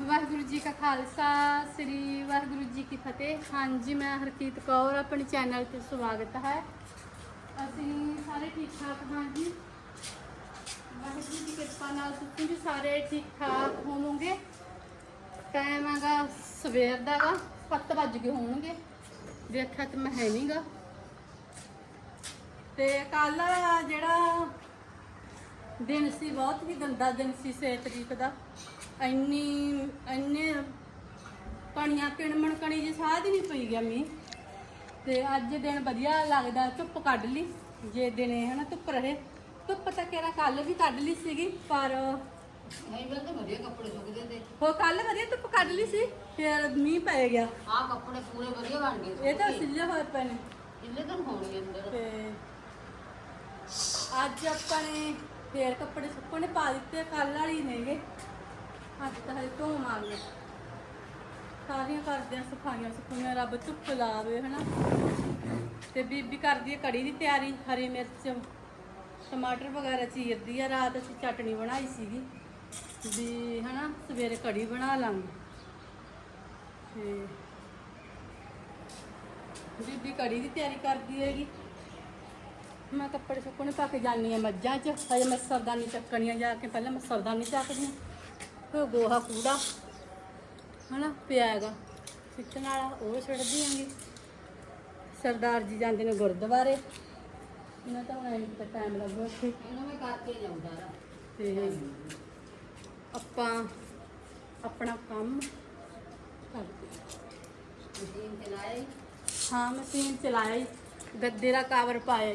ਵਾਹਿਗੁਰੂ ਜੀ ਕਾ ਖਾਲਸਾ, ਸ੍ਰੀ ਵਾਹਿਗੁਰੂ ਜੀ ਕੀ ਫਤਿਹ। ਹਾਂਜੀ, ਮੈਂ ਹਰਕੀਤ ਕੌਰ, ਆਪਣੇ ਚੈਨਲ ਤੇ ਸਵਾਗਤ ਹੈ। ਅਸੀਂ ਸਾਰੇ ਠੀਕ ਠਾਕ ਹਾਂ ਜੀ? ਵਾਹਿਗੁਰੂ ਜੀ ਦੀ ਕਿਰਪਾ ਨਾਲ ਤੁਸੀਂ ਵੀ ਸਾਰੇ ਠੀਕ ਠਾਕ ਹੋਵੋਗੇ? ਟਾਈਮ ਹੈਗਾ ਸਵੇਰ ਦਾ ਗਾ 7 ਵੱਜ ਗਏ ਹੋਣਗੇ। ਦੇਖਿਆ ਤੇ ਮੈਂ ਹੈ ਨਹੀਂਗਾ ਤੇ ਕੱਲ ਜਿਹੜਾ ਦਿਨ ਸੀ, ਬਹੁਤ ਹੀ ਗੰਦਾ ਦਿਨ ਸੀ 6 ਤਰੀਕ ਦਾ। ਇੰਨੀ ਇੰਨੇ ਕਣੀਆਂ ਕਿਣਮਣ ਕਣੀ ਜੀ ਸਾਧ ਹੀ ਨਹੀਂ ਪਈ ਗਿਆ ਮੀਂਹ। ਤੇ ਅੱਜ ਦਿਨ ਵਧੀਆ ਲੱਗਦਾ ਧੁੱਪ ਕੱਢ ਲਈ। ਜੇ ਦਿਨੇ ਹਨਾ ਧੁੱਪ ਰਹੇ ਧੁੱਪ ਤਾਂ ਕਿਹੜਾ ਕੱਲ ਵੀ ਕੱਢ ਲਈ ਸੀਗੀ ਪਰ ਨਹੀਂ ਮੈਂ ਤਾਂ ਵਧੀਆ ਕੱਪੜੇ ਸੁੱਕਦੇ ਤੇ। ਹੋ ਕੱਲ ਵਧੀਆ ਧੁੱਪ ਕੱਢ ਲਈ ਸੀ ਫਿਰ ਮੀਂਹ ਪੈ ਗਿਆ। ਆਹ ਕੱਪੜੇ ਪੂਰੇ ਵਧੀਆ ਬਣ ਗਏ ਇਹ ਤਾਂ ਸਿੱਲੇ ਹੋਏ ਪਏ ਨੇ। ਜਿੰਨੇ ਦਿਨ ਹੋਣਗੇ ਅੰਦਰ? ਤੇ ਅੱਜ ਆਪਾਂ ਨੇ ਫੇਰ ਕੱਪੜੇ ਸੁੱਕਣੇ ਪਾ ਦਿੱਤੇ ਕੱਲ ਵਾਲੀ ਨੇਗੇ। ਅੱਜ ਤਾਂ ਹਜੇ ਧੋ ਮਾਰਨੇ ਸਾਰੀਆਂ ਕਰਦੇ ਆ ਸਫਾਈਆਂ ਸਫਾਈਆਂ ਰੱਬ ਧੁੱਪ ਲਾਵੇ, ਹਨਾ। ਤੇ ਬੀਬੀ ਕਰਦੀ ਹੈ ਕੜੀ ਦੀ ਤਿਆਰੀ, ਹਰੀ ਮਿਰਚ, ਟਮਾਟਰ ਵਗੈਰਾ ਚੀਰਦੀ ਆ। ਰਾਤ ਅਸੀਂ ਚਟਣੀ ਬਣਾਈ ਸੀਗੀ ਵੀ, ਹਨਾ, ਸਵੇਰੇ ਕੜੀ ਬਣਾ ਲਾਂਗੇ। ਤੇ ਬੀਬੀ ਕੜੀ ਦੀ ਤਿਆਰੀ ਕਰਦੀ ਹੈਗੀ। ਮੈਂ ਕੱਪੜੇ ਸੁੱਕਣੇ ਪਾ ਕੇ ਜਾਨੀ ਆ ਮੱਝਾਂ 'ਚ। ਹਜੇ ਮੈਂ ਸਰਦਾਨੀ ਚੱਕਣੀਆਂ ਜਾ ਕੇ, ਪਹਿਲਾਂ ਮੈਂ ਸਰਦਾਨੀ ਚੱਕਦੀ ਫਿਰ ਗੋਹਾ ਕੂੜਾ ਹਨਾ ਪਿਆ ਹੈਗਾ ਸਿੱਟਣ ਵਾਲਾ ਉਹ ਛੱਡਦੀ ਆਂਗੀ ਸਰਦਾਰ ਜੀ ਜਾਂਦੇ ਨੇ ਗੁਰਦੁਆਰੇ। ਇਹਨਾਂ ਤਾਂ ਹੁਣ ਐਂ ਤਾਂ ਟਾਈਮ ਲੱਗੂ ਉੱਥੇ ਇਹਨਾਂ ਮੈਂ ਕਰਕੇ ਜਾਉਂਦਾ ਰਾ ਤੇ ਆਪਾਂ ਆਪਣਾ ਕੰਮ ਕਰਦੇ ਮਸ਼ੀਨ ਹਾਂ ਮਸ਼ੀਨ ਚਲਾਇਆ ਈ ਗੱਦੇ ਦਾ ਕਵਰ ਪਾਇਆ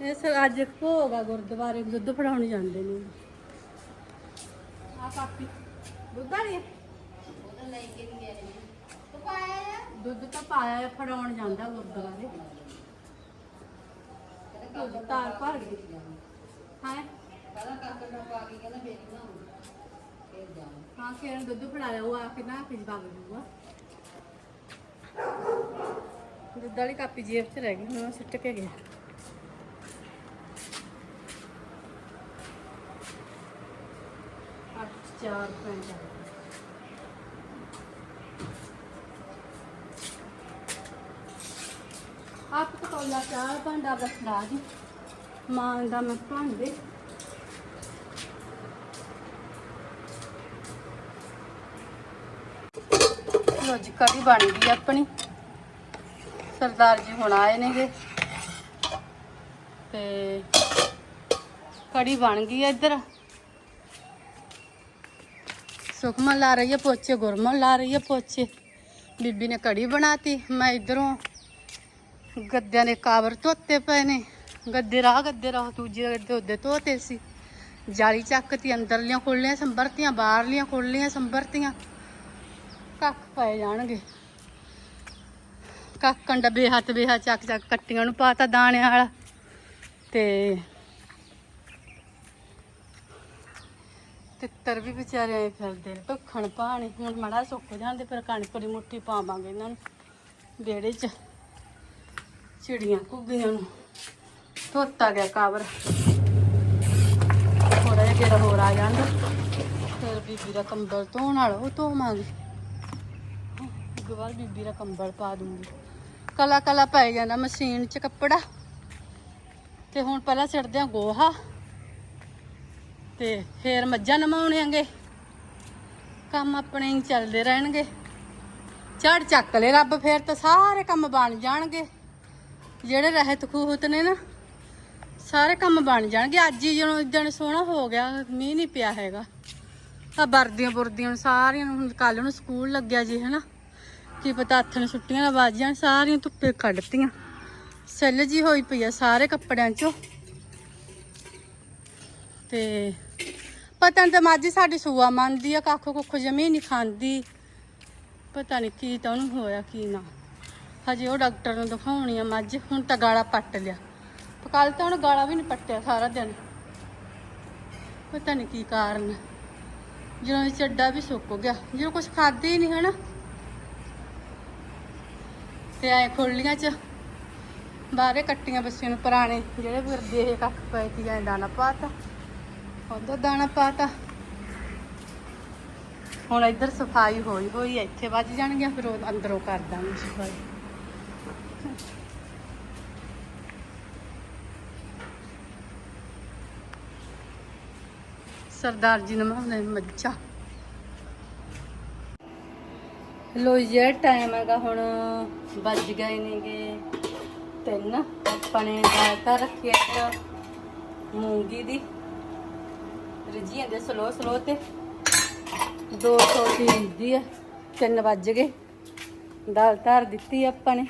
ਅੱਜ ਭੋਗ ਆ ਗੁਰਦੁਆਰੇ ਦੁੱਧ ਫੜਾਉਣ ਜਾਂਦੇ ਨੇ। ਆ ਕਾਪੀ। ਦੁੱਧ ਵਾਲੀ ਆ? ਉਹਦਾ ਲੈ ਕੇ ਨਹੀਂ ਗਏ ਤੂੰ ਪਾਇਆ ਆ ਦੁੱਧ ਤਾਂ ਪਾਇਆ ਆ, ਫੜਾਉਣ ਜਾਂਦਾ ਗੁਰਦੁਆਰੇ। ਦੁੱਧ ਤਾਰ ਭਰ ਗਈ। ਹਾਂ? ਪਹਿਲਾਂ ਕਾਕਾ ਦਾ ਪਾ ਕੇ ਕਹਿੰਦਾ ਫੇਰ ਨਾ ਫੇਰ ਜਾਵਾਂ ਹਾਂ ਕਿਰਨ ਦੁੱਧ ਫੜਾਇਆ ਉਹ ਆ ਕੇ ਨਾ ਫਿਰ ਵਗ ਜੂਗਾ ਦੁੱਧ ਵਾਲੀ ਕਾਪੀ ਜੇਬ 'ਚ ਰਹਿ ਗਈ ਹੁਣ ਉਹ ਸੁੱਟ ਕੇ ਗਿਆ। ਚਾਰ ਪੰਜ ਆਪ ਕੋਲਾ ਚਾਰ ਭਾਂਡਾ ਬਸਰਾ ਜੀ। ਮਾਂ ਦਾ ਮੈਂ ਭਾਂਡੇ। ਲੋ ਜੀ, ਕੜੀ ਬਣ ਗਈ ਆਪਣੀ। ਸਰਦਾਰ ਜੀ ਹੁਣ ਆਏ ਨੇਗੇ। ਤੇ ਕੜੀ ਬਣ ਗਈ ਹੈ ਇੱਧਰ। ਸੁਖਮਨ ਲਾ ਰਹੀ ਹੈ ਪੋਚੇ ਗੁਰਮਨ ਲਾ ਰਹੀ ਹੈ ਪੋਚੇ। ਬੀਬੀ ਨੇ ਕੜੀ ਬਣਾਤੀ, ਮੈਂ ਇਧਰੋਂ ਗੱਦਿਆਂ ਦੇ ਕਾਵਰ ਧੋਤੇ ਪਏ ਨੇ। ਗੱਦੇ ਰਾਹ ਗੱਦੇ ਰਾਹ, ਦੂਜੇ ਗੱਦੇ ਉਹਦੇ ਧੋਤੇ ਸੀ। ਜਾਲੀ ਚੱਕਤੀ, ਅੰਦਰਲੀਆਂ ਖੋਲੀਆਂ ਸੰਭਰਤੀਆਂ, ਬਾਹਰਲੀਆਂ ਖੋਲੀਆਂ ਸੰਭਰਤੀਆਂ। ਕੱਖ ਪਏ ਜਾਣਗੇ। ਕੱਖ ਕੰਡਾ ਹੱਥ ਬੇਹਾ ਚੱਕ ਚੱਕ ਕੱਟੀਆਂ ਨੂੰ ਪਾਤਾ ਦਾਣੇ ਵਾਲਾ। ਤੇ ਤਿੱਤਰ ਵੀ ਵਿਚਾਰੇ ਆਏ ਫਿਰਦੇ ਨੇ, ਭੁੱਖਣ ਪਾਣੀ ਹੁਣ ਮੜਾ ਸੁੱਕ ਜਾਂਦੇ, ਫਿਰ ਕਣਕ ਦੀ ਮੁੱਠੀ ਪਾਵਾਂਗੇ ਇਹਨਾਂ ਨੂੰ, ਵਿਹੜੇ 'ਚ, ਚਿੜੀਆਂ ਘੁੱਗੀਆਂ ਨੂੰ, ਧੋਤਾ ਗਿਆ ਕਾਵਰ ਥੋੜਾ ਜਿਹਾ ਗੇੜਾ ਹੋਰ ਆ ਜਾਂਦਾ, ਫਿਰ ਬੀਬੀ ਦਾ ਕੰਬਲ ਧੋਣ ਵਾਲਾ, ਉਹ ਧੋਵਾਂਗੇ। ਇੱਕ ਵਾਰ ਬੀਬੀ ਦਾ ਕੰਬਲ ਪਾ ਦੂੰਗੀ। ਕਲਾ ਕਲਾ ਪੈ ਜਾਂਦਾ ਮਸ਼ੀਨ 'ਚ ਕੱਪੜਾ, ਤੇ ਹੁਣ ਪਹਿਲਾਂ ਸਿੱਟਦੇ ਆ ਗੋਹਾ। ਤੇ ਫੇਰ ਮੱਝਾਂ ਨਮਾਉਣੇਾਂਗੇ ਕੰਮ ਆਪਣੇ ਹੀ ਚੱਲਦੇ ਰਹਿਣਗੇ। ਝੜ ਚੱਕ ਲੈ ਰੱਬ, ਫੇਰ ਤਾਂ ਸਾਰੇ ਕੰਮ ਬਣ ਜਾਣਗੇ। ਜਿਹੜੇ ਰਹਿਤ ਖੂਹਤ ਨੇ ਨਾ, ਸਾਰੇ ਕੰਮ ਬਣ ਜਾਣਗੇ। ਅੱਜ ਹੀ ਜਦੋਂ ਦਿਨ ਸੋਹਣਾ ਹੋ ਗਿਆ, ਮੀਂਹ ਨਹੀਂ ਪਿਆ ਹੈਗਾ। ਆ ਵਰਦੀਆਂ ਬੁਰਦੀਆਂ ਨੂੰ ਸਾਰੀਆਂ ਨੂੰ, ਹੁਣ ਕੱਲ ਨੂੰ ਸਕੂਲ ਲੱਗਿਆ ਜੀ, ਹਨਾ। ਕੀ ਪਤਾ ਹੱਥ ਨੂੰ ਛੁੱਟੀਆਂ ਨਾ ਵੱਜ ਜਾਣ, ਸਾਰੀਆਂ ਧੁੱਪੇ ਕੱਢਤੀਆਂ। ਸੈੱਲ ਜੀ ਹੋਈ ਪਈ ਆ ਸਾਰੇ ਕੱਪੜਿਆਂ 'ਚੋਂ। ਤੇ ਪਤਾ ਨਹੀਂ ਤੇ ਮਾਜੀ ਸਾਡੀ ਸੂਆ ਮੰਨਦੀ ਆ, ਕੱਖ ਕੁੱਖ ਜਮੀ ਨਹੀਂ ਖਾਂਦੀ। ਪਤਾ ਨਹੀਂ ਕੀ ਤਾਂ ਉਹਨੂੰ ਹੋਇਆ, ਕੀ ਨਾ। ਹਜੇ ਉਹ ਡਾਕਟਰ ਨੂੰ ਦਿਖਾਉਣੀ ਆ ਮੱਝ ਹੁਣ ਤਾਂ ਗਾਲਾ ਪੱਟ ਲਿਆ। ਕੱਲ ਤਾਂ ਉਹਨੂੰ ਗਾਲਾ ਵੀ ਨਹੀਂ ਪੱਟਿਆ ਸਾਰਾ ਦਿਨ। ਪਤਾ ਨਹੀਂ ਕੀ ਕਾਰਨ ਜਦੋਂ ਇਹ ਚੱਡਾ ਵੀ ਸੁੱਕ ਗਿਆ, ਜਦੋਂ ਕੁਝ ਖਾਦੇ ਹੀ ਨਹੀਂ ਹਨਾ। ਤੇ ਐ ਖੋਲੀਆਂ ਚ ਬਾਹਰੇ ਕੱਟੀਆਂ ਬੱਸੀਆਂ ਨੂੰ ਪੁਰਾਣੇ, ਜਿਹੜੇ ਫਿਰਦੇ ਇਹ ਕੱਖ ਪਏ ਸੀ, ਐ ਦਾਣਾ ਪਾਤਾ। ਉਹਦਾ ਦਾਣਾ ਪਾਤਾ। ਹੁਣ ਇੱਧਰ ਸਫ਼ਾਈ ਹੋਈ ਹੋਈ ਇੱਥੇ ਵੱਜ ਜਾਣਗੀਆਂ, ਫਿਰ ਉਹ ਅੰਦਰੋਂ ਕਰ ਦਾਂਗੇ ਸਫ਼ਾਈ। ਸਰਦਾਰ ਜੀ ਨੇ ਨਮਾਉਂਦੇ ਮੱਝਾਂ। ਲੋ ਜੇ ਟਾਈਮ ਹੈਗਾ ਹੁਣ ਵੱਜ ਗਏ ਨੇਗੇ ਤਿੰਨ। ਆਪਾਂ ਨੇ ਦਾਲ ਤਾਂ ਮੂੰਗੀ ਦੀ। ਰਜੀਆਂ ਜਾਂਦੇ ਸਲੋ ਸਲੋ ਤੇ। 200 ਦੀ ਹੁੰਦੀ ਹੈ 3 ਵੱਜ ਗਏ। ਦਾਲ ਧਰ ਦਿੱਤੀ ਆਪਾਂ ਨੇ।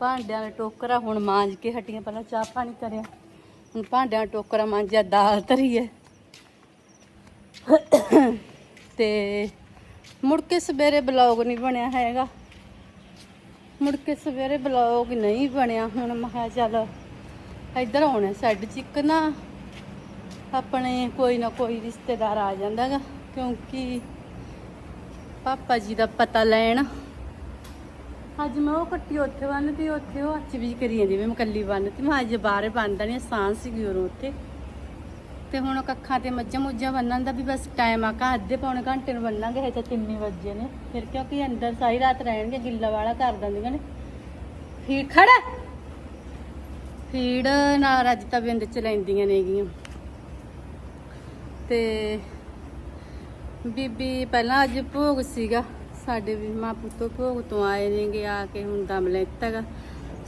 ਭਾਂਡਿਆਂ ਦਾ ਟੋਕਰਾ ਹੁਣ ਮਾਂਜ ਕੇ ਹਟੀਆਂ, ਪਹਿਲਾਂ ਚਾਹ ਪਾਣੀ ਕਰਿਆ। ਹੁਣ ਭਾਂਡਿਆਂ ਦਾ ਟੋਕਰਾ ਮਾਂਜਿਆ, ਦਾਲ ਧਰੀ ਹੈ ਤੇ ਮੁੜ ਕੇ ਸਵੇਰੇ ਬਲੌਗ ਨਹੀਂ ਬਣਿਆ ਹੈਗਾ। ਮੁੜ ਕੇ ਸਵੇਰੇ ਬਲੌਗ ਨਹੀਂ ਬਣਿਆ। ਹੁਣ ਮੈਂ ਕਿਹਾ ਚੱਲ ਇੱਧਰ ਆਉਣਾ, ਸੈੱਡ ਚ ਨਾ ਆਪਣੇ ਕੋਈ ਨਾ ਕੋਈ ਰਿਸ਼ਤੇਦਾਰ ਆ ਜਾਂਦਾਗਾ, ਕਿਉਂਕਿ ਪਾਪਾ ਜੀ ਦਾ ਪਤਾ ਲੈਣ। ਅੱਜ ਮੈਂ ਉਹ ਕੱਟੀ ਉੱਥੇ ਬੰਨਤੀ, ਉੱਥੇ ਉਹ ਅੱਜ ਵੀ ਕਰੀ ਜਾਂਦੀ ਮੈਂ ਕੱਲੀ ਬੰਨਤੀ। ਮੈਂ ਅੱਜ ਬਾਹਰ ਬੰਨਦਾ ਨਹੀਂ ਆਸਾਨ ਸੀਗੀ ਉਰੋਂ ਉੱਥੇ। ਤੇ ਹੁਣ ਕੱਖਾਂ ਤੇ ਮੱਝਾਂ ਮੁੱਝਾਂ ਬੰਨਣ ਦਾ ਵੀ ਬਸ ਟਾਈਮ ਆ ਕਾ ਅੱਧੇ ਪੌਣੇ ਘੰਟੇ ਨੂੰ ਬੰਨਾਂਗੇ, ਹਜੇ ਤਾਂ 3 ਵਜੇ ਨੇ। ਫਿਰ ਕਿਉਂਕਿ ਅੰਦਰ ਸਾਰੀ ਰਾਤ ਰਹਿਣਗੇ, ਗਿੱਲਾ ਵਾਲਾ ਕਰ ਦਿੰਦੀਆਂ ਨੇ। ਫੀਡ ਖੜਾ! ਫੀਡ ਨਾਲ ਅੱਜ ਤਾਂ ਬਿੰਦ ਚ ਲੈਂਦੀਆਂ ਨੇਗੀਆਂ। ਤੇ ਬੀਬੀ ਪਹਿਲਾਂ ਅੱਜ ਭੋਗ ਸੀਗਾ। ਸਾਡੇ ਵੀ ਮਾਂ ਪੁੱਤੋ ਭੋਗ ਤੋਂ ਆਏ ਨੇਗੇ, ਆ ਕੇ ਹੁਣ ਦਮ ਲੈਤਾਗਾ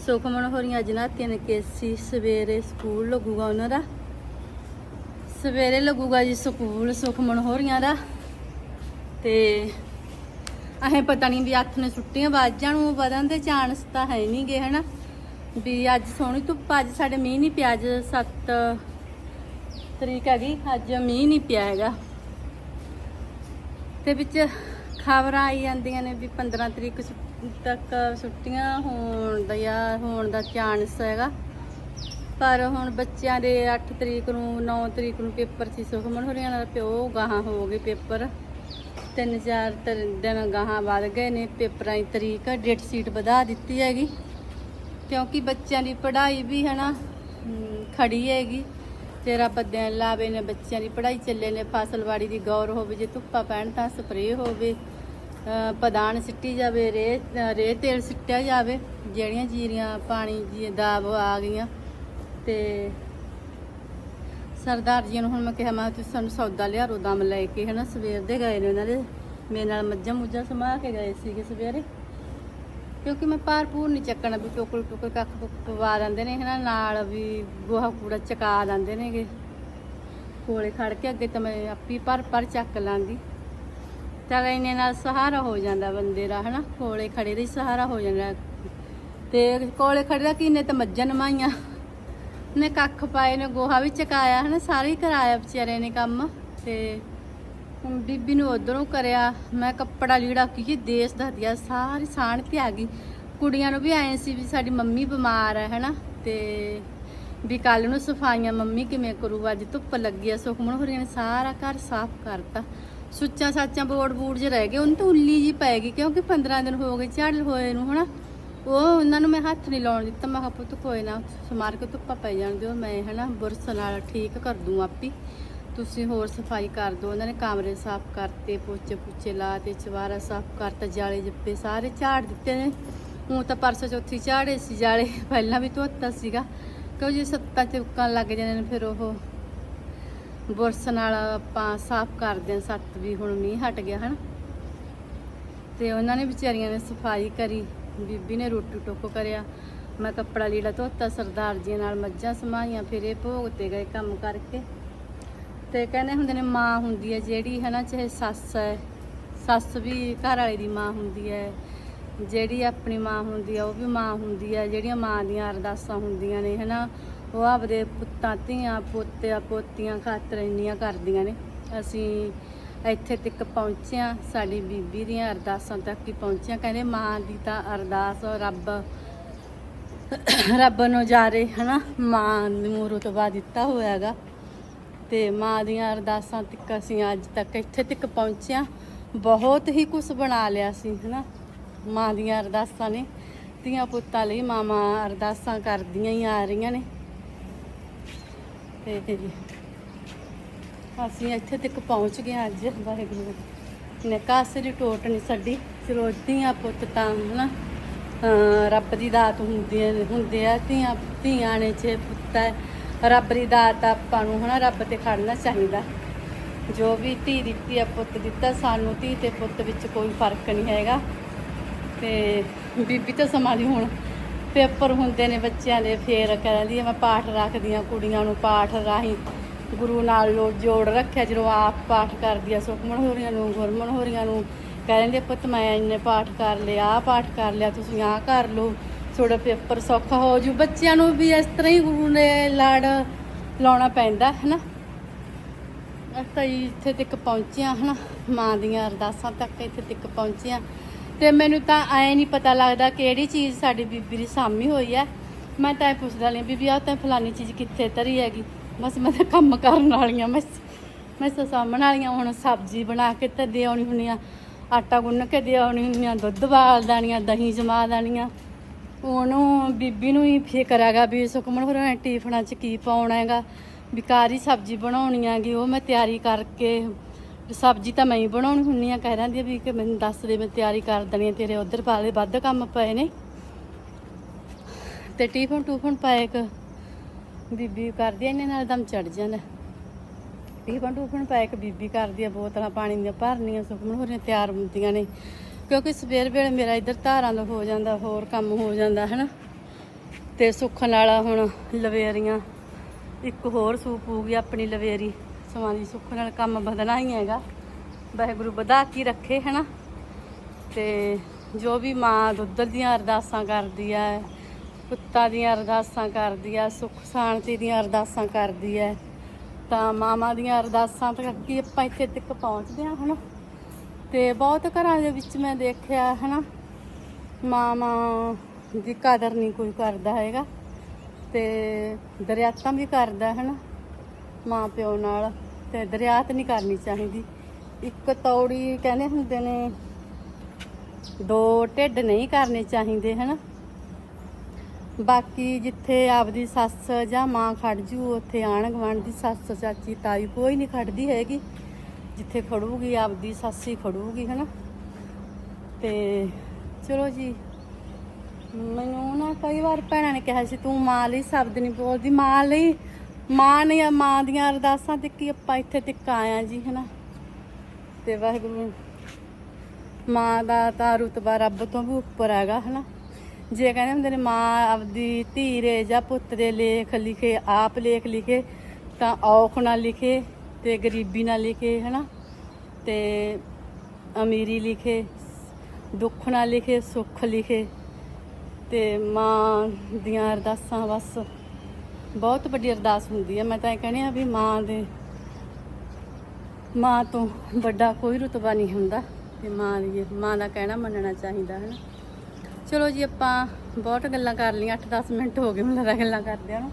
ਸੁਖਮਨ ਹੋਰੀਆਂ ਅੱਜ ਨਾਤੀਆਂ ਨੇ ਕੇਸੀ। ਸਵੇਰੇ ਸਕੂਲ ਲੱਗੂਗਾ ਉਹਨਾਂ ਦਾ। ਸਵੇਰੇ ਲੱਗੂਗਾ ਜੀ ਸਕੂਲ ਸੁਖਮਨ ਹੋਰੀਆਂ ਦਾ। ਤੇ ਅਹੇ ਪਤਾ ਨਹੀਂ ਵੀ ਅੱਠ ਨੇ ਸੁੱਟੀਆਂ ਵੱਜ ਜਾਣ ਨੂੰ, ਵਧਣ ਦੇ ਚਾਂਸ ਤਾਂ ਹੈ ਨਹੀਂਗੇ ਹਨਾ। ਵੀ ਅੱਜ ਸੋਹਣੀ ਧੁੱਪ, ਅੱਜ ਸਾਡੇ ਮੀਂਹ ਨਹੀਂ ਪਿਆ, ਅੱਜ 7 ਤਰੀਕ ਹੈਗੀ ਅੱਜ ਮੀਂਹ ਨਹੀਂ ਪਿਆ ਹੈਗਾ। ਤੇ ਵਿੱਚ ਖਬਰਾਂ ਆਈ ਜਾਂਦੀਆਂ ਨੇ ਵੀ 15 ਤਰੀਕ ਛੁ- ਤੱਕ ਛੁੱਟੀਆਂ ਹੋਣ ਦਾ ਜਾਂ ਹੋਣ ਦਾ ਚਾਂਸ ਹੈਗਾ। ਪਰ ਹੁਣ ਬੱਚਿਆਂ ਦੇ 8 ਤਰੀਕ ਨੂੰ 9 ਤਰੀਕ ਨੂੰ ਪੇਪਰ ਸੀ ਸੁਖਮਨ ਹੋਰੀਆਂ ਦਾ ਪਿਓ ਗਾਹਾਂ ਹੋ ਗਏ ਪੇਪਰ। ਤਿੰਨ ਚਾਰ ਤਰ- ਦਿਨ ਗਾਹਾਂ ਵੱਧ ਗਏ ਨੇ ਪੇਪਰਾਂ ਦੀ ਤਰੀਕ ਡੇਟ ਸੀਟ ਵਧਾ ਦਿੱਤੀ ਹੈਗੀ। ਕਿਉਂਕਿ ਬੱਚਿਆਂ ਦੀ ਪੜ੍ਹਾਈ ਵੀ ਹੈ ਨਾ ਹਮ, ਖੜੀ ਹੈਗੀ। ਤੇਰਾ ਰੱਬ ਲਾਵੇ ਨੇ, ਬੱਚਿਆਂ ਦੀ ਪੜ੍ਹਾਈ ਚੱਲੇ ਨੇ, ਫਸਲਵਾੜੀ ਦੀ ਗੌਰ ਹੋਵੇ, ਜੇ ਧੁੱਪਾ ਪੈਣ ਤਾਂ ਸਪਰੇਅ ਹੋਵੇ। ਪਦਾਨ ਸਿੱਟੀ ਜਾਵੇ ਰੇ ਰੇ ਤੇਲ ਸਿੱਟਿਆ ਜਾਵੇ, ਜਿਹੜੀਆਂ ਜੀਰੀਆਂ, ਪਾਣੀ ਜੀ ਦਾਬ ਆ ਗਈਆਂ। ਤੇ ਸਰਦਾਰ ਜੀ ਨੂੰ ਹੁਣ ਮੈਂ ਕਿਹਾ, ਮੈਂ ਤੁਸੀਂ ਸਾਨੂੰ ਸੌਦਾ ਲਿਆ ਰੋ ਦਮ ਲੈ ਕੇ, ਹਨਾ, ਸਵੇਰ ਦੇ ਗਏ ਨੇ ਉਹਨਾਂ ਦੇ। ਮੇਰੇ ਨਾਲ ਮੱਝਾਂ ਮੁੱਝਾਂ ਸਮਾ ਕੇ ਗਏ ਸੀਗੇ ਸਵੇਰੇ। ਕਿਉਂਕਿ ਮੈਂ ਭਾਰ ਭੂਰ ਨਹੀਂ ਚੱਕਣਾ ਵੀ ਟੋਕਲ ਟੋਕਲ ਕੱਖ ਪਵਾ ਦਿੰਦੇ ਨੇ ਹਨਾ, ਨਾਲ ਵੀ ਗੋਹਾ ਕੂੜਾ ਚਕਾ ਦਿੰਦੇ ਨੇਗੇ। ਕੋਲੇ ਖੜ ਕੇ ਅੱਗੇ ਤਾਂ ਮੈਂ ਆਪੀ ਪਰ ਪਰ ਚੱਕ ਲਾਂਦੀ ਚੱਲ ਇੰਨੇ ਨਾਲ ਸਹਾਰਾ ਹੋ ਜਾਂਦਾ ਬੰਦੇ ਦਾ ਹਨਾ, ਕੋਲੇ ਖੜੇ ਦਾ ਹੀ ਸਹਾਰਾ ਹੋ ਜਾਂਦਾ। ਤੇ ਕੋਲੇ ਖੜੇ ਦਾ ਕਿਨੇ ਤਾਂ ਮੱਝਾਂ ਨਮਾਈਆਂ। ਨੇ ਕੱਖ ਪਾਏ ਨੇ, ਗੋਹਾ ਵੀ ਚਕਾਇਆ ਹਨਾ, ਸਾਰੇ ਹੀ ਕਰਾਇਆ ਵਿਚਾਰੇ ਨੇ ਕੰਮ। ਤੇ ਹੁਣ ਬੀਬੀ ਨੂੰ ਉਧਰੋਂ ਕਰਿਆ। ਮੈਂ ਕੱਪੜਾ ਲੀੜਾ ਕੀ ਦੇਸ਼ ਦਾ ਹਥਿਆ ਸਾਰੀ ਸਾਣ ਤੇ ਆ ਗਈ। ਕੁੜੀਆਂ ਨੂੰ ਵੀ ਆਏ ਸੀ ਵੀ ਸਾਡੀ ਮੰਮੀ ਬਿਮਾਰ ਹੈ ਹਨਾ? ਤੇ ਵੀ ਕੱਲ ਨੂੰ ਸਫਾਈਆਂ ਮੰਮੀ ਕਿਵੇਂ ਕਰੂ ਅੱਜ ਧੁੱਪ ਲੱਗੀ ਆ ਸੁਖਮਨ ਹੋਰੀਆਂ ਨੇ ਸਾਰਾ ਘਰ ਸਾਫ਼ ਕਰਤਾ। ਸੁੱਚਾਂ ਸਾਚਾਂ ਬੋਰਡ ਬੂੜ ਜੇ ਰਹਿ ਗਏ, ਉਹਨੂੰ ਤਾਂ ਉੱਲੀ ਜੀ ਪੈ ਗਈ, ਕਿਉਂਕਿ 15 ਦਿਨ ਹੋ ਗਏ ਝੜ ਹੋਏ ਨੂੰ, ਹਨਾ? ਉਹ ਉਹਨਾਂ ਨੂੰ ਮੈਂ ਹੱਥ ਨਹੀਂ ਲਾਉਣ ਦਿੱਤਾ, ਮੈਂ ਕਿਹਾ ਪੁੱਤ ਕੋਈ ਨਾ ਸਮਾਰ ਕੇ ਧੁੱਪਾ ਪੈ ਜਾਣ ਦਿਓ, ਮੈਂ, ਹਨਾ, ਬੁਰਸ ਨਾਲ ਠੀਕ ਕਰ ਦੂੰ ਆਪੀ। ਤੁਸੀਂ ਹੋਰ ਸਫ਼ਾਈ ਕਰ ਦਿਓ। ਉਹਨਾਂ ਨੇ ਕਮਰੇ ਸਾਫ਼ ਕਰਤੇ, ਪੋਚੇ ਪੁੱਚੇ ਲਾ ਤੇ ਚਵਾਰਾ ਸਾਫ਼ ਕਰਤਾ, ਜਾਲੇ ਜੱਪੇ ਸਾਰੇ ਝਾੜ ਦਿੱਤੇ ਨੇ। ਹੁਣ ਤਾਂ ਪਰਸੋਂ ਚੌਥੀ ਝਾੜੇ ਸੀ, ਜਾਲੇ ਪਹਿਲਾਂ ਵੀ ਧੋਤਾ ਸੀਗਾ। ਕਿਉਂ ਜੇ ਸੱਤਾਂ ਚ ਲੱਗ ਜਾਂਦੇ ਨੇ, ਫਿਰ ਉਹ ਬੁਰਸ ਨਾਲ ਆਪਾਂ ਸਾਫ਼ ਕਰਦੇ ਹਾਂ, ਸੱਤ ਵੀ ਹੁਣ ਮੀਂਹ ਹਟ ਗਿਆ, ਹਨ। ਤੇ ਉਹਨਾਂ ਨੇ ਵਿਚਾਰੀਆਂ ਨੇ ਸਫ਼ਾਈ ਕਰੀ, ਬੀਬੀ ਨੇ ਰੋਟੀ ਟੋਕੋ ਕਰਿਆ। ਮੈਂ ਕੱਪੜਾ ਲੀੜਾ ਧੋਤਾ ਸਰਦਾਰ ਜੀ ਨਾਲ ਮੱਝਾਂ ਸਮਾਈਆਂ ਫਿਰ ਇਹ ਭੋਗ ਤੇ ਗਏ ਕੰਮ ਕਰਕੇ। ਤੇ ਕਹਿੰਦੇ ਹੁੰਦੇ ਨੇ ਮਾਂ ਹੁੰਦੀ ਹੈ ਜਿਹੜੀ ਹੈ ਨਾ ਚਾਹੇ ਸੱਸ ਹੈ। ਸੱਸ ਵੀ ਘਰ ਵਾਲੇ ਦੀ ਮਾਂ ਹੁੰਦੀ ਹੈ। ਜਿਹੜੀ ਆਪਣੀ ਮਾਂ ਹੁੰਦੀ ਹੈ, ਉਹ ਵੀ ਮਾਂ ਹੁੰਦੀ ਹੈ। ਜਿਹੜੀਆਂ ਮਾਂ ਦੀਆਂ ਅਰਦਾਸਾਂ ਹੁੰਦੀਆਂ ਨੇ, ਹਨਾ, ਉਹ ਆਪਦੇ ਪੁੱਤਾਂ, ਧੀਆਂ, ਪੋਤਿਆਂ, ਪੋਤੀਆਂ ਖਾਤਰ ਇੰਨੀਆਂ ਕਰਦੀਆਂ ਨੇ। ਅਸੀਂ ਇੱਥੇ ਤੱਕ ਪਹੁੰਚਿਆ ਸਾਡੀ ਬੀਬੀ ਦੀਆਂ ਅਰਦਾਸਾਂ ਤੱਕ ਹੀ ਪਹੁੰਚਿਆ ਕਹਿੰਦੇ ਮਾਂ ਦੀ ਤਾਂ ਅਰਦਾਸ ਰੱਬ ਰੱਬ ਨੂੰ ਜਾਰੇ ਹਨਾ, ਮਾਂ ਨੂੰ ਰੁਤਬਾ ਦਿੱਤਾ ਹੋਇਆ ਹੈਗਾ। ਤੇ ਮਾਂ ਦੀਆਂ ਅਰਦਾਸਾਂ ਤੱਕ ਅਸੀਂ ਅੱਜ ਤੱਕ ਇੱਥੇ ਤੱਕ ਪਹੁੰਚਿਆ। ਬਹੁਤ ਹੀ ਕੁਝ ਬਣਾ ਲਿਆ ਸੀ, ਹਨਾ? ਮਾਂ ਦੀਆਂ ਅਰਦਾਸਾਂ ਨੇ। ਧੀਆਂ ਪੁੱਤਾਂ ਲਈ ਮਾਮਾ ਅਰਦਾਸਾਂ ਕਰਦੀਆਂ ਹੀ ਆ ਰਹੀਆਂ ਨੇ। ਤੇ ਅਸੀਂ ਇੱਥੇ ਤੱਕ ਪਹੁੰਚ ਗਏ ਅੱਜ। ਵਾਹਿਗੁਰੂ ਨੇ ਕਾਸੇ ਟੋਟ ਨਹੀਂ ਸਾਡੀ ਚਲੋ, ਧੀਆਂ ਪੁੱਤ ਤਾਂ, ਹਨਾ? ਅਹ ਰੱਬ ਦੀ ਦਾਤ ਹੁੰਦੀ ਹੈ ਹੁੰਦੇ ਆ। ਧੀਆਂ ਧੀਆਂ ਨੇ ਛੇ ਪੁੱਤ ਹੈ ਰੱਬ ਦੀ ਦਾਤ ਆਪਾਂ ਨੂੰ ਹਨਾ ਰੱਬ ਤੇ ਖੜਨਾ ਚਾਹੀਦਾ। ਜੋ ਵੀ ਧੀ ਦਿੱਤੀ ਆ ਪੁੱਤ ਦਿੱਤਾ ਸਾਨੂੰ ਧੀ ਤੇ ਪੁੱਤ ਵਿੱਚ ਕੋਈ ਫ਼ਰਕ ਨਹੀਂ ਹੈਗਾ। ਤੇ ਬੀਬੀ ਤਾਂ ਸਮਾਂ ਹੁਣ ਪੇਪਰ ਹੁੰਦੇ ਨੇ ਬੱਚਿਆਂ ਦੇ, ਫੇਰ ਕਹਿੰਦੀ ਆ, ਮੈਂ ਪਾਠ ਰੱਖਦੀ ਆ ਕੁੜੀਆਂ ਨੂੰ ਪਾਠ ਰਾਹੀਂ। ਗੁਰੂ ਨਾਲ ਲੋ, ਜੋੜ ਰੱਖਿਆ, ਜਦੋਂ ਆਪ ਪਾਠ ਕਰਦੀ ਆ, ਸੁਖਮਨ ਹੋਰੀਆਂ ਨੂੰ, ਗੁਰਮਨ ਹੋਰੀਆਂ ਨੂੰ। ਕਹਿੰਦੇ ਪੁੱਤ ਮੈਂ ਇੰਨੇ ਪਾਠ ਕਰ ਲਿਆ ਆਹ ਪਾਠ ਕਰ ਲਿਆ, ਤੁਸੀਂ ਆਹ ਕਰ ਲਓ। ਥੋੜਾ ਪੇਪਰ ਸੌਖਾ ਹੋ ਜੂ। ਬੱਚਿਆਂ ਨੂੰ ਵੀ ਇਸ ਤਰ੍ਹਾਂ ਹੀ ਗੁਰੂ ਨੇ ਲਾੜ ਲਾਉਣਾ ਪੈਂਦਾ ਹੈ ਨਾ ਅਸੀਂ ਤਾਂ ਜੀ ਇੱਥੇ ਤੱਕ ਪਹੁੰਚਿਆ, ਹਨਾ? ਮਾਂ ਦੀਆਂ ਅਰਦਾਸਾਂ ਤੱਕ ਇੱਥੇ ਤੱਕ ਪਹੁੰਚਿਆ। ਤੇ ਮੈਨੂੰ ਤਾਂ ਐ ਨਹੀਂ ਪਤਾ ਲੱਗਦਾ ਕਿਹੜੀ ਚੀਜ਼ ਸਾਡੀ ਬੀਬੀ ਦੀ ਸਾਮੀ ਹੋਈ ਹੈ। ਮੈਂ ਤਾਂ ਇਹ ਪੁੱਛਦਾ ਲਈ ਬੀਬੀ ਆ ਤਾਂ ਫਲਾਨੀ ਚੀਜ਼ ਕਿੱਥੇ ਧਰੀ ਹੈਗੀ? ਬਸ ਮੈਂ ਤਾਂ ਕੰਮ ਕਰਨ ਵਾਲੀਆਂ, ਮੈਂ ਮੈਂ ਤਾਂ ਸਾਹਮਣ ਵਾਲੀਆਂ। ਹੁਣ ਸਬਜ਼ੀ ਬਣਾ ਕੇ ਤੇ ਦੇ ਆਉਣੀ ਹੁੰਦੀ ਆ ਆਟਾ ਗੁੰਨ ਕੇ ਦੇ ਆਉਣੀ ਹੁੰਦੀ ਆ ਦੁੱਧ ਬਾਲ ਦਾਣੀਆਂ, ਦਹੀਂ ਜਮਾ ਦਾਣੀਆਂ। ਉਹਨੂੰ ਬੀਬੀ ਨੂੰ ਹੀ ਫਿਕਰ ਹੈਗਾ ਵੀ ਸੁਖਮਨ ਹੋਰਾਂ ਨੇ 'ਚ ਕੀ ਪਾਉਣਾ ਹੈਗਾ, ਵੀ ਕਾਰੀ ਸਬਜ਼ੀ ਬਣਾਉਣੀ ਹੈਗੀ, ਉਹ ਮੈਂ ਤਿਆਰੀ ਕਰਕੇ ਸਬਜ਼ੀ ਤਾਂ ਮੈਂ ਹੀ ਬਣਾਉਣੀ ਹੁੰਨੀ ਆ ਕਹਿ ਰਹਿੰਦੀ ਆ ਵੀ ਕਿ ਮੈਨੂੰ ਦੱਸ ਦੇ, ਮੈਂ ਤਿਆਰੀ ਕਰ ਦੇਣੀ ਆ, ਤੇਰੇ ਉਧਰ ਵਾਲੇ ਵੱਧ ਕੰਮ ਪਏ ਨੇ। ਤੇ ਟੀਫਨ ਟੂਫਨ ਪਾਏ ਇੱਕ, ਬੀਬੀ ਕਰਦੀ ਆ ਇਹਨੇ ਨਾਲ ਦਮ ਚੜ ਜਾਂਦਾ। ਟੀਫਨ ਟੂਫਨ ਪਾਏ ਇੱਕ ਬੀਬੀ ਕਰਦੀ ਆ, ਬੋਤਲਾਂ ਪਾਣੀ ਦੀਆਂ ਭਰਨੀਆਂ, ਸੁਖਮਨ ਹੋਰੀਆਂ ਤਿਆਰ ਹੁੰਦੀਆਂ ਨੇ। ਕਿਉਂਕਿ ਸਵੇਰ ਵੇਲੇ ਮੇਰਾ ਇੱਧਰ ਧਾਰਾਂ ਦਾ ਹੋ ਜਾਂਦਾ, ਹੋਰ ਕੰਮ ਹੋ ਜਾਂਦਾ ਹੈ ਨਾ ਤੇ ਸੁੱਖ ਨਾਲ ਹੁਣ ਲਵੇਰੀਆਂ। ਇੱਕ ਹੋਰ ਸੂਪ ਹੋ ਗਈ ਆਪਣੀ ਲਵੇਰੀ। ਸਮਾਂ ਦੀ ਸੁੱਖ ਨਾਲ ਕੰਮ ਵਧਣਾ ਹੀ ਹੈਗਾ। ਵਾਹਿਗੁਰੂ ਵਧਾ ਕੇ ਰੱਖੇ ਹੈ ਨਾ ਤੇ ਜੋ ਵੀ ਮਾਂ ਦੁੱਧ ਦੀਆਂ ਅਰਦਾਸਾਂ ਕਰਦੀ ਹੈ ਪੁੱਤਾਂ ਦੀਆਂ ਅਰਦਾਸਾਂ ਕਰਦੀ ਹੈ ਸੁੱਖ ਸ਼ਾਂਤੀ ਦੀਆਂ ਅਰਦਾਸਾਂ ਕਰਦੀ ਹੈ ਤਾਂ ਮਾਵਾਂ ਦੀਆਂ ਅਰਦਾਸਾਂ ਤੱਕ ਕੀ ਆਪਾਂ ਇੱਥੇ ਤੱਕ ਪਹੁੰਚਦੇ ਹਾਂ ਹਨਾ? ਤੇ ਬਹੁਤ ਘਰਾਂ ਦੇ ਵਿੱਚ ਮੈਂ ਦੇਖਿਆ, ਹਨਾ, ਮਾਵਾਂ ਦੀ ਕਦਰ ਨਹੀਂ ਕੋਈ ਕਰਦਾ ਹੈਗਾ ਤੇ ਦਰਿਆਤਾਂ ਵੀ ਕਰਦਾ, ਹਨਾ ਮਾਂ ਪਿਓ ਨਾਲ ਤੇ ਦਰਿਆਤ ਨਹੀਂ ਕਰਨੀ ਚਾਹੀਦੀ। ਇੱਕ ਤੌੜੀ ਕਹਿੰਦੇ ਹੁੰਦੇ ਨੇ, ਦੋ ਢਿੱਡ ਨਹੀਂ ਕਰਨੇ ਚਾਹੀਦੇ, ਹਨਾ। ਬਾਕੀ ਜਿੱਥੇ ਆਪਦੀ ਸੱਸ ਜਾਂ ਮਾਂ ਖੜ ਜੂ, ਉੱਥੇ ਆਣ ਗੁਆਂਢ ਦੀ ਸੱਸ, ਚਾਚੀ, ਤਾਈ ਕੋਈ ਨਹੀਂ ਖੜਦੀ ਹੈਗੀ। ਜਿੱਥੇ ਖੜੂਗੀ, ਆਪਦੀ ਸੱਸ ਹੀ ਖੜੂਗੀ, ਹਨਾ? ਤੇ ਚਲੋ ਜੀ, ਮੈਨੂੰ ਨਾ ਕਈ ਵਾਰ ਭੈਣਾਂ ਨੇ ਕਿਹਾ ਸੀ, ਤੂੰ ਮਾਂ ਲਈ ਸ਼ਬਦ ਨਹੀਂ ਬੋਲਦੀ। ਮਾਂ ਲਈ, ਮਾਂ ਨੇ ਮਾਂ ਦੀਆਂ ਅਰਦਾਸਾਂ ਤੇ ਕੀ ਆਪਾਂ ਇੱਥੇ ਤੱਕ ਆਇਆ ਜੀ, ਹਨਾ? ਤੇ ਵਾਹਿਗੁਰੂ, ਮਾਂ ਦਾ ਤਾਂ ਰੁਤਬਾ ਰੱਬ ਤੋਂ ਵੀ ਉੱਪਰ ਹੈਗਾ, ਹਨਾ? ਜੇ ਕਹਿੰਦੇ ਹੁੰਦੇ ਨੇ, ਮਾਂ ਆਪਦੀ ਧੀਰੇ ਜਾਂ ਪੁੱਤ ਦੇ ਲੇਖ ਲਿਖੇ, ਆਪ ਲੇਖ ਲਿਖੇ, ਤਾਂ ਔਖ ਨਾ ਲਿਖੇ। ਤੇ ਗਰੀਬੀ ਨਾਲ ਲਿਖੇ, ਹਨਾ? ਤੇ ਅਮੀਰੀ ਲਿਖੇ, ਦੁੱਖ ਨਾਲ ਲਿਖੇ, ਸੁੱਖ ਲਿਖੇ, ਤੇ ਮਾਂ ਦੀਆਂ ਅਰਦਾਸਾਂ ਬਸ। ਬਹੁਤ ਵੱਡੀ ਅਰਦਾਸ ਹੁੰਦੀ ਹੈ ਮੈਂ ਤਾਂ ਇਹ ਕਹਿੰਦੀ ਆ ਵੀ ਮਾਂ ਦੇ, ਮਾਂ ਤੋਂ ਵੱਡਾ ਕੋਈ ਰੁਤਬਾ ਨਹੀਂ ਹੁੰਦਾ। ਤੇ ਮਾਂ ਦੀ, ਮਾਂ ਦਾ ਕਹਿਣਾ ਮੰਨਣਾ ਚਾਹੀਦਾ ਹੈ ਨਾ ਚਲੋ ਜੀ, ਆਪਾਂ ਬਹੁਤ ਗੱਲਾਂ ਕਰ ਲਈਆਂ। 8-10 ਮਿੰਟ ਹੋ ਗਏ ਮੈਨੂੰ ਲੱਗਦਾ ਗੱਲਾਂ ਕਰਦੇ ਕਰਦਿਆਂ ਨਾ।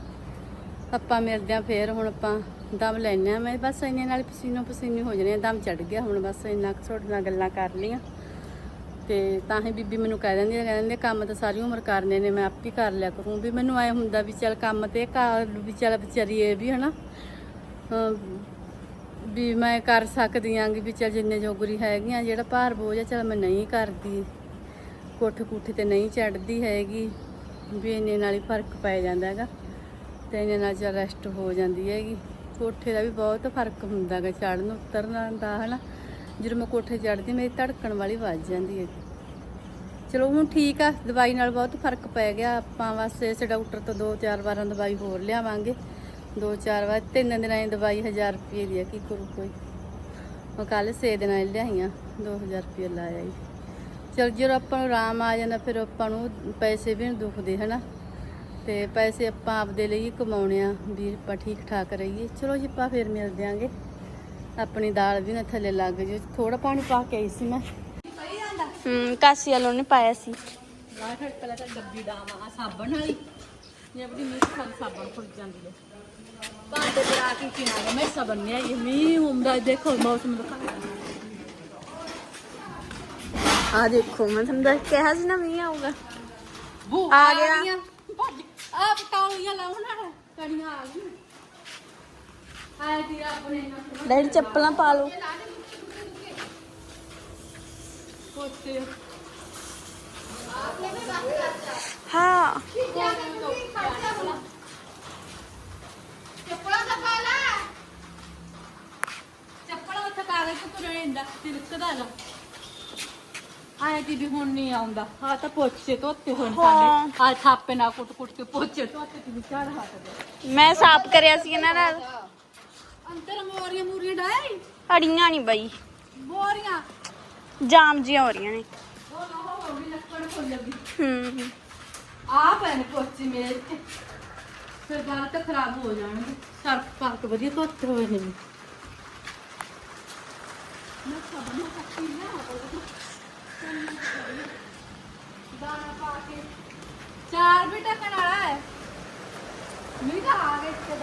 ਆਪਾਂ ਮਿਲਦੇ ਆ ਫੇਰ। ਹੁਣ ਆਪਾਂ ਦਮ ਲੈਣੇ ਆ ਮੈਂ, ਬਸ ਇੰਨੇ ਨਾਲ ਪਸੀਨੋ ਪਸੀਨੀ ਹੋ ਜਣੇ ਦਮ ਚੜ ਗਿਆ ਹੁਣ ਬਸ ਇੰਨਾ ਕੁ ਤੁਹਾਡੇ ਨਾਲ ਗੱਲਾਂ ਕਰ ਲਈਆਂ। ਤੇ ਤਾਂ ਹੀ ਬੀਬੀ ਮੈਨੂੰ ਕਹਿ ਦਿੰਦੀ ਆ, ਕਹਿੰਦੇ ਕੰਮ ਤਾਂ ਸਾਰੀ ਉਮਰ ਕਰਨੇ ਨੇ, ਮੈਂ ਆਪ ਹੀ ਕਰ ਲਿਆ ਕਰੂੰ। ਵੀ ਮੈਨੂੰ ਐ ਹੁੰਦਾ ਵੀ ਚੱਲ ਕੰਮ ਤੇ ਕਰ ਵੀ ਚੱਲ ਵਿਚਾਰੀ ਇਹ ਵੀ, ਹਨਾ? ਅਮ ਵੀ ਮੈਂ ਕਰ ਸਕਦੀ ਆਂ ਵੀ ਚੱਲ ਜਿੰਨੇ ਜੋਗਰੀ ਹੈਗੀਆਂ, ਜਿਹੜਾ ਭਾਰ ਬੋਝ ਆ, ਚੱਲ ਮੈਂ ਨਹੀਂ ਕਰਦੀ। ਕੋਠ ਕੁੱਠੇ ਤੇ ਨਹੀਂ ਚੜਦੀ ਹੈਗੀ, ਵੀ ਇੰਨੇ ਨਾਲ ਹੀ ਫ਼ਰਕ ਪੈ ਜਾਂਦਾ ਹੈਗਾ। ਤੇ ਇੰਨੇ ਨਾਲ ਚੱਲ ਰੈਸਟ ਹੋ ਜਾਂਦੀ ਹੈਗੀ। ਕੋਠੇ ਦਾ ਵੀ ਬਹੁਤ ਫ਼ਰਕ ਹੁੰਦਾ ਗਾ ਚੜਨ ਉਤਰਨ ਦਾ, ਹਨਾ? ਜਦੋਂ ਮੈਂ ਕੋਠੇ ਚੜਦੀ ਮੇਰੀ ਧੜਕਣ ਵਾਲੀ ਵੱਜ ਜਾਂਦੀ ਹੈ। ਚਲੋ, ਹੁਣ ਠੀਕ ਆ, ਦਵਾਈ ਨਾਲ ਬਹੁਤ ਫ਼ਰਕ ਪੈ ਗਿਆ। ਆਪਾਂ ਬਸ ਇਸ ਡਾਕਟਰ ਤੋਂ ਦੋ ਚਾਰ ਵਾਰਾਂ ਦਵਾਈ ਹੋਰ ਲਿਆਵਾਂਗੇ। ਦੋ ਚਾਰ ਵਾਰ, ਤਿੰਨ ਦਿਨਾਂ ਦੀ ਦਵਾਈ 1000 ਰੁਪਏ ਦੀ ਆ, ਕੀ ਕਰੂ ਕੋਈ? ਮੈਂ ਕੱਲ ਸੇ ਦਿਨਾਂ ਦੀ ਲਿਆਈਆਂ 2000 ਰੁਪਏ ਲਾਇਆ ਜੀ ਚਲ, ਜਦੋਂ ਆਪਾਂ ਨੂੰ ਆਰਾਮ ਆ ਜਾਂਦਾ, ਫਿਰ ਆਪਾਂ ਨੂੰ ਪੈਸੇ ਵੀ ਨਹੀਂ ਦੁਖਦੇ, ਹਨਾ? ਤੇ ਪੈਸੇ ਆਪਾਂ ਆਪਦੇ ਲਈ ਕਮਾਉਣੇ ਆ ਵੀ ਆਪਾਂ ਠੀਕ ਠਾਕ ਰਹੀਏ। ਚਲੋ ਜੀ ਆਪਾਂ ਫਿਰ ਮਿਲ ਦਿਆਂਗੇ ਆਪਣੀ ਦਾਲ ਵੀ ਨਾ ਥੱਲੇ ਲੱਗ ਜੇ ਥੋੜਾ ਪਾਣੀ ਪਾ ਕੇ ਆਈ ਸੀ ਮੈਂ। ਹੂੰ ਕਾਸੀ ਵਾਲੋਂ ਨੇ ਪਾਇਆ ਸੀ। ਲਾ ਫਿਰ ਪਹਿਲਾਂ ਤਾਂ ਡੱਬੀ ਡਾਵਾਂ ਆ ਸਾਬਣ ਵਾਲੀ। ਇਹ ਬੜੀ ਮਿਕਸ ਵਾਲੀ ਸਾਬਣ ਫੁੱਲ ਜਾਂਦੀ ਹੈ। ਭਾਂਡੇ ਤੇ ਆ ਕੇ ਕਿਨਾਰੇ ਮੈਂ ਸਾਬਣ ਨੇ ਇਹ ਮੀਂਹ ਹੁੰਦਾ ਦੇਖੋ ਮੌਸਮ ਆ ਦੇਖੋ ਮੈਂ ਤੁਹਾਨੂੰ ਦੱਸ ਕਿਹਾ ਸੀ ਨਾ ਮੀਂਹ ਆਊਗਾ। ਆ ਗਿਆ। ਭੱਜ। ਆ ਪਤੌਲੀਆਂ ਲਾਉਣਾ ਕੜੀਆਂ ਆ ਗਈਆਂ। ਆਏ ਦੀ ਆਪਣੇ ਨਾਲ ਡੈਡੀ ਚੱਪਲਾਂ ਪਾ ਲਓ। ਪੋਤੇ ਹਾਂ। ਚੱਪਲਾਂ ਦਾ ਪਾ ਲੈ। ਚੱਪਲਾਂ ਉੱਥੇ ਕਾਗਜ਼ ਤੇ ਤੁਰੇ ਇੰਦਾ ਤਿਲਕਦਾ ਜਾ ਆਏ ਦੀ ਵੀ ਹੁਣ ਨਹੀਂ ਆਉਂਦਾ। ਆ ਤਾਂ ਪੋਚੇ ਧੋਤੇ ਹੋਣ ਹਾਂ। ਸਾਡੇ। ਆ ਥਾਪੇ ਨਾਲ ਕੁੱਟ ਕੁੱਟ ਕੇ ਪੋਚੇ ਧੋਤੇ ਤੇ ਵਿਚਾਰ ਹੱਥ ਦੇ ਮੈਂ ਸਾਫ਼ ਕਰਿਆ ਸੀ ਇਹਨਾਂ ਨਾਲ। ਅੰਦਰ ਮੋਰੀਆਂ ਮੂਰੀਆਂ ਡਾਈ ਅੜੀਆਂ ਨਹੀਂ ਬਈ। ਮੋਰੀਆਂ? ਜਾਮ ਜੀਆਂ ਹੋ ਰਹੀਆਂ ਨੇ। ਉਹ ਨਾ ਹੋ ਵੀ ਲੱਕੜ ਖੁੱਲ ਲੱਗੀ। ਹੂੰ। ਆ ਪੈਨ ਪੋਚੇ ਮੇਰੇ ਤੇ। ਫਿਰ ਬਾਲ ਤਾਂ ਖਰਾਬ ਹੋ ਜਾਣਗੇ। ਸਰਫ ਪਾ ਕੇ ਵਧੀਆ ਧੋਤੇ ਹੋਏ ਨੇ। ਮੈਂ ਸਭ ਨੂੰ ਕੱਟੀ ਨਾ ਦਾਣਾ ਪਾ ਕੇ ਚਾਰ ਵੀ ਟਕਣ ਵਾਲਾ ਹੈ। ਨਹੀਂ ਤਾਂ ਆ ਗਏ ਇੱਥੇ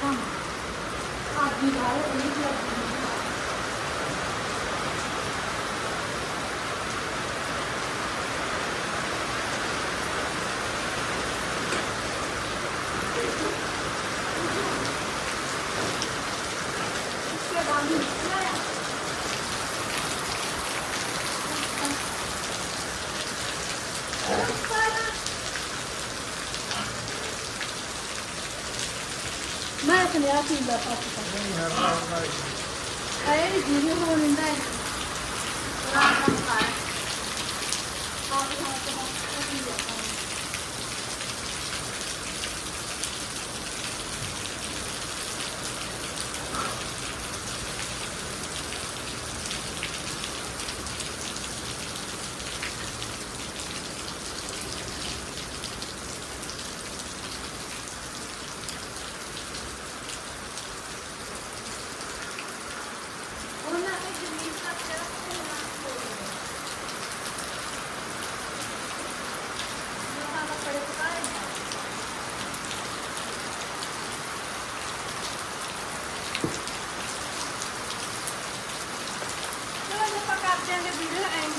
ਦਾਮ ਮੈਂ ਸੁਣਿਆ ਸੀ ਦਾ ਪਾਸ ਕਰ ਆਏ ਜੀ ਹੋ। ਨਿੰਦਾ ਹੈ ਰਾਤ ਨੂੰ ਖਾਏ ਆਪ ਨੂੰ ਤਾਂ ਬਸ ਇਹ ਉਹਨਾਂ ਨੇ ਜ਼ਮੀਨ ਦਾ ਪਿਆ ਚਲੋ ਜੀ ਆਪਾਂ ਕਰਦੇ ਆਂਗੇ ਵੀਡੀਓ ਐਂਡ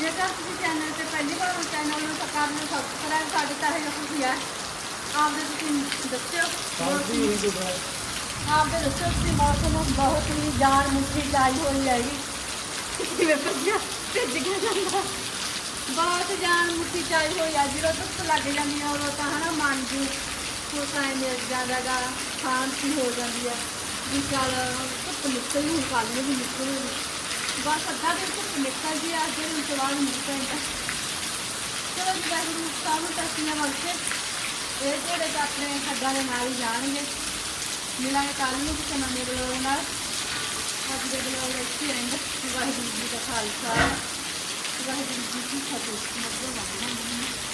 ਜੇਕਰ ਤੁਸੀਂ ਚੈਨਲ ਤੇ ਪਹਿਲੀ ਵਾਰ ਹੋ ਚੈਨਲ ਨੂੰ ਤਾਂ ਕਰ ਲਓ ਸਬਸਕ੍ਰਾਈਬ ਸਾਡੇ ਤਾਂ ਇਹ ਖੁਸ਼ੀ ਹੈ ਆਪਦੇ ਤੁਸੀਂ ਦੱਸਿਓ ਆਪਦੇ ਦੱਸਿਓ ਤੁਸੀਂ ਮੌਸਮ ਬਹੁਤ ਹੀ ਜਾਨ ਮੁੱਠੀ ਲਾਈ ਹੋਈ ਹੈਗੀ ਕਿਵੇਂ ਭੱਜਿਆ ਭੱਜ ਗਿਆ ਜਾਂਦਾ ਬਹੁਤ ਜਾਨ ਮੁੱਠੀ ਚਾਈ ਹੋਈ ਆ ਜਦੋਂ ਧੁੱਪ ਲੱਗ ਜਾਂਦੀ ਆ ਉਦੋਂ ਤਾਂ ਹਨਾ ਮਨ ਜੀ ਕੋਸਾ ਮਿਲ ਜਾਂਦਾ ਗਾ ਸ਼ਾਂਤੀ ਹੋ ਜਾਂਦੀ ਆ ਵੀ ਚੱਲ ਧੁੱਪ ਨਿਕਲ ਨੂੰ ਕੱਲ ਨੂੰ ਵੀ ਨਿਕਲੂ ਬਸ ਅੱਧਾ ਦਿਨ ਧੁੱਪ ਨਿਕਲ ਜੀ ਆ ਦਿਨ ਤੋਂ ਬਾਅਦ ਨਿਕਲ ਜਾਂਦਾ ਚਲੋ ਜੀ ਵਾਹਿਗੁਰੂ ਸਾਹਿਬ ਨੂੰ ਤਸੀਆਂ ਬਖਸ਼ੇ ਇਹ ਜਿਹੜੇ ਤਾਂ ਆਪਣੇ ਖੱਡਾਂ ਦੇ ਨਾਲ ਹੀ ਜਾਣਗੇ ਮਿਲਾਂਗੇ ਕੱਲ ਨੂੰ ਕਿਸੇ ਨਵੇਂ ਬਲੌਗ ਨਾਲ ਅੱਜ ਦੇ ਬਲੌਗ ਇੱਥੇ ਰਹਿੰਦੇ ਵਾਹਿਗੁਰੂ ਜੀ ਦਾ ਖਾਲਸਾ, ਵਾਹਿਗੁਰੂ ਜੀ ਕੀ ਫਤਿਹ। ਮੱਦੇ ਵਾਹਿਗੁਰੂ